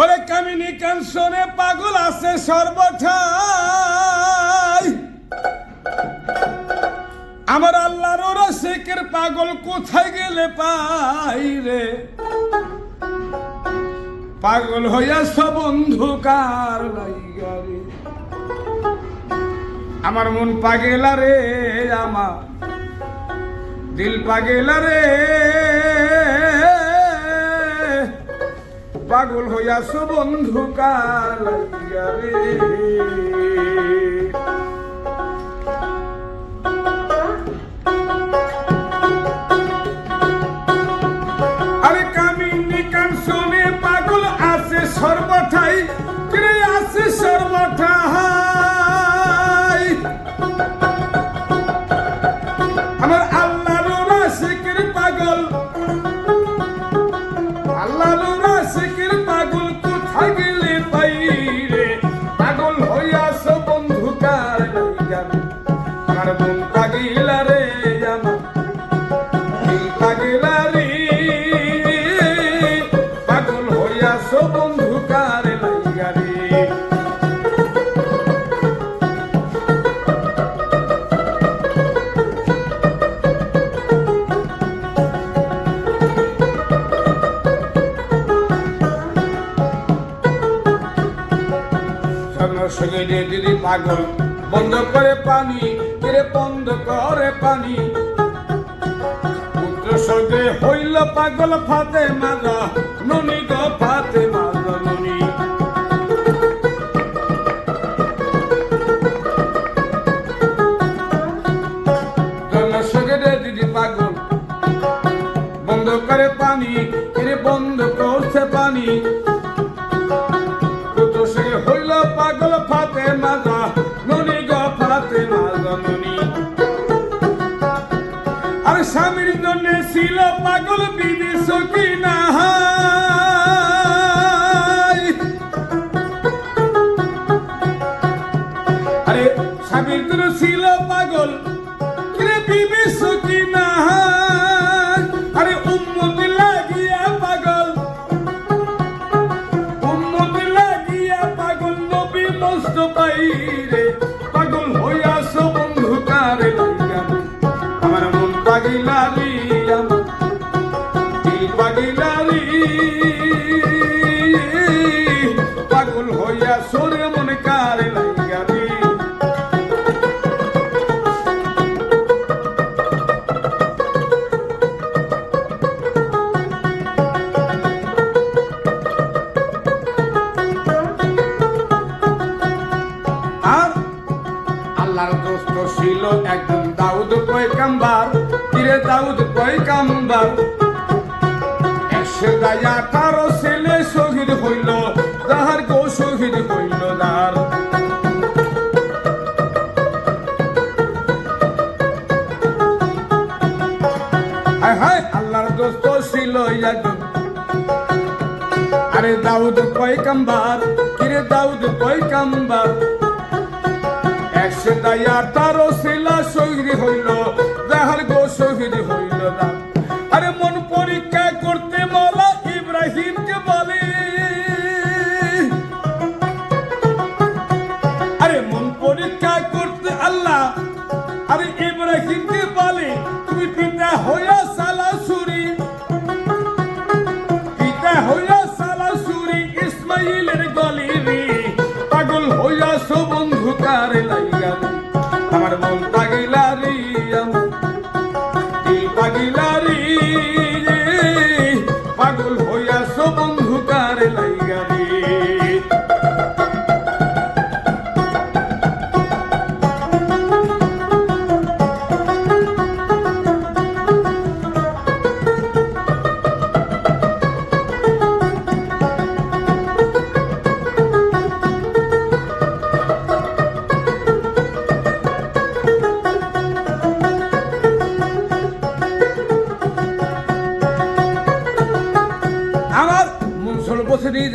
ওরে কামিনী কাঞ্চনে পাগল আছে সর্বঠাই। আমার আল্লাহর রসিকের পাগল কোথায় গেলে পাই রে? পাগল হইয়াছ বন্ধুকার লাইগা রে? আমার মন পাগেলা রে আমার, দিল পাগেলা রে। পাগল হইয়াছ বন্ধুকার লাইগা রে। সঙ্গে দিদি পাগল, বন্ধ করে পানি কিরে বন্ধ করে পানি। পুত্র সঙ্গে হইল পাগল ফাতে মাজা, ননি গো ফাতে পাগল, বন্ধ করে পানি কিরে বন্ধ জন্য ছিল পাগল বিদেশ কি না আরে স্বামীর ছিল পাগল। কিরে পাগল হইয়াছ রে মন কারে লাইগা রে। আর আল্লাহর দোস্ত ছিল একজন দাউদ পয়কাম্বার তীরে দাউদ পয়কাম্বার একশো গায়ে আঠারো ছেলে শহীদ হইল তাহার গো শহীদ হইল তার হায় আল্লাহর দোস্ত ছিল একজন। আরে দাউদ পয়কাম্বার কিরে দাউদ পয়কাম্বার একশো দায়া তারও শিলা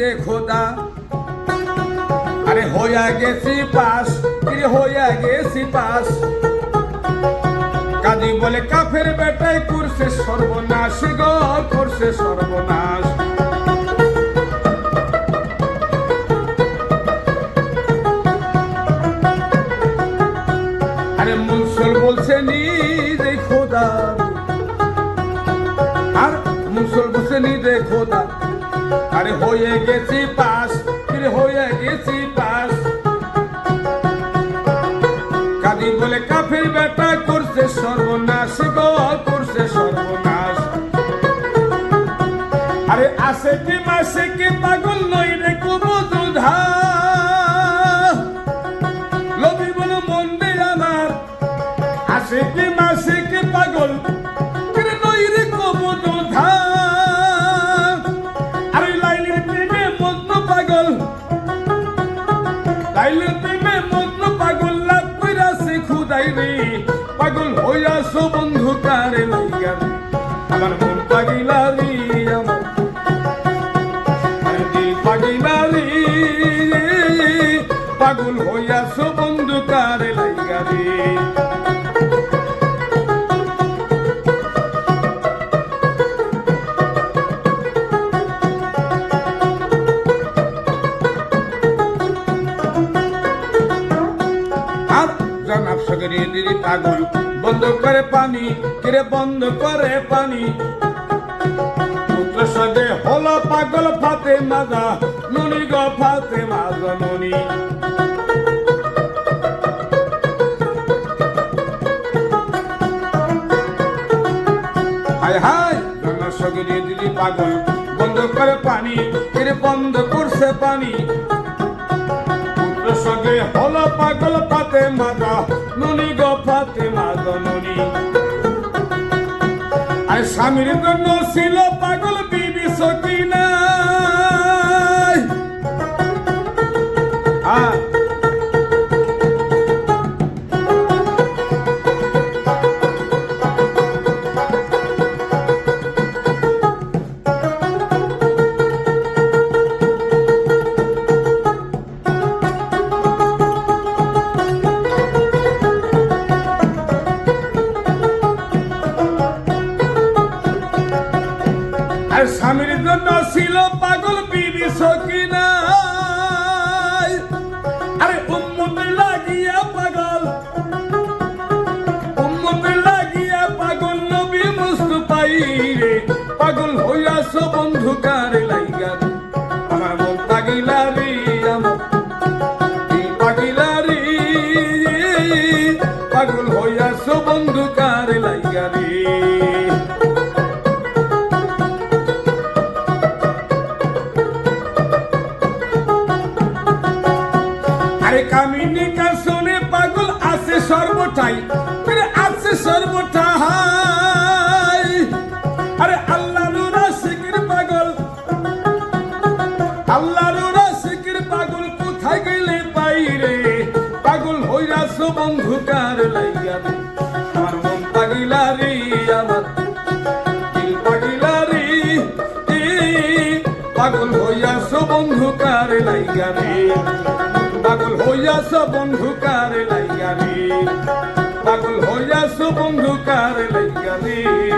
রে খোদা। আরে হইয়া গেছি পাস, কিরে হইয়া গেছি পাস। কাজী বলে কাফের বেটাই করছে সর্বনাশ গো, করছে সর্বনাশ। নিজে খোদা। আর মুসল বলছে, নিজে খোদা। হয়ে গেছি পাস কিরে হয়ে গেছি পাস। কাদি বলে কাফের বেটা করছে সর্বনাশ গো, করছে সর্বনাশ। আরে আসে কি মাসে কি পাগল নই পাগল হইয়াছো বন্ধু, কারে লইয়া রে? আর জানাব সগরে দিদি পাগল, বন্ধ করে পানি, কিরে বন্ধ করে পানি? হলো পাগল ফাতে মাজা নুনি গো ফাতে মাজা নুনি। স্বামীর জন্য ছিল পাগল বিবি সকিনা পাগল হইয়াছ বন্ধু কার লাইয়া রে? পাগল হইয়াছ বন্ধু কারে লাইয়া রে? পাগল হইয়াছ বন্ধু কারে লাইয়া রে?